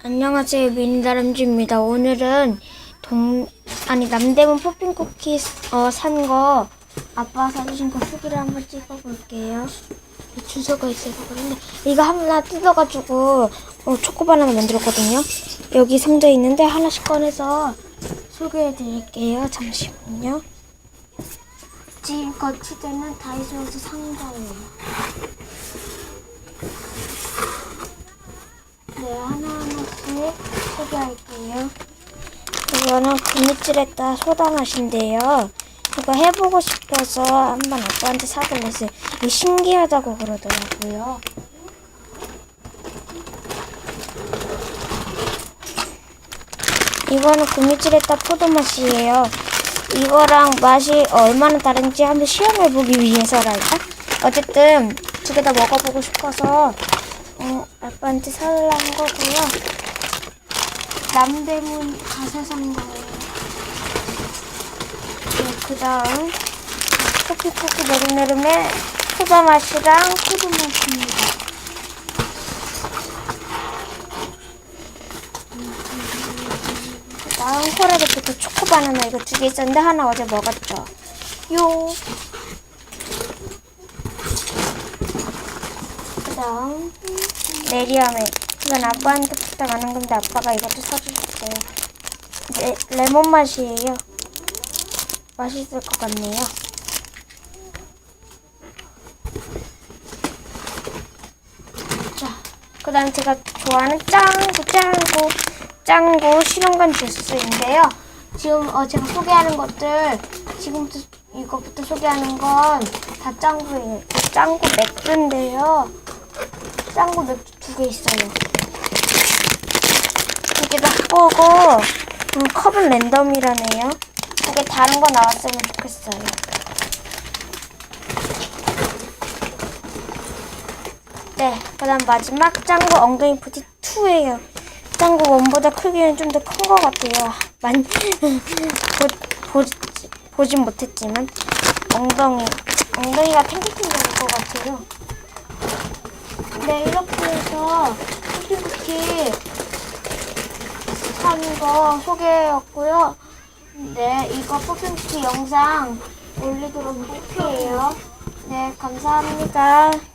안녕하세요 미니다람쥐입니다. 오늘은 동 아니 남대문 포핑 쿠키 어 산 거 아빠 사주신 거 후기를 한번 찍어볼게요. 이 주소가 있어서 그런데 이거 하나 뜯어가지고 어, 초코바나나 만들었거든요. 여기 상자 있는데 하나씩 꺼내서 소개해드릴게요. 잠시만요. 지금 거치대는 다이소에서 산 거예요. 네, 하나하나씩 소개 할게요. 이거는 금이질했다 소다 맛인데요. 이거 해보고 싶어서 한번 아빠한테 사달라 했어요. 이게 신기하다고 그러더라고요. 이거는 금이질했다 포도 맛이에요. 이거랑 맛이 얼마나 다른지 한번 시험해보기 위해서랄까? 어쨌든 두 개 다 먹어보고 싶어서 어, 아빠한테 사달라는 거고요. 남대문. 네, 그 다음 쿠키쿠키 내름내름의 소다 맛이랑 포도 맛입니다. 그 다음 코라게피트 초코바나나 이거 두 개 있었는데 하나 어제 먹었죠. 요. 그 다음 네리아메 이건 아빠한테 부탁하는 건데 아빠가 이것도 사주셨어요. 네, 레몬 맛이에요. 맛있을 것 같네요. 자, 그 다음 제가 좋아하는 짱구 짱구 짱구 실험관 주스인데요. 지금 어, 제가 소개하는 것들 지금부터 이거부터 소개하는 건 다 짱구예요. 짱구 맥주인데요. 짱구 맥주 두 개 있어요. 다 꼬고 음, 컵은 랜덤이라네요. 두개 다른 거 나왔으면 좋겠어요. 네, 그 다음 마지막 짱구 엉덩이 푸디 2예요. 짱구 원보다 크기는 좀 더 큰 것 같아요. 만 보, 보, 보진 못했지만 엉덩이 엉덩이가 탱글탱글할 것 같아요. 네, 이렇게 해서 쿠키 산거 소개였고요. 네, 이거 포핑쿠키 영상 올리도록 할게요. 네, 감사합니다.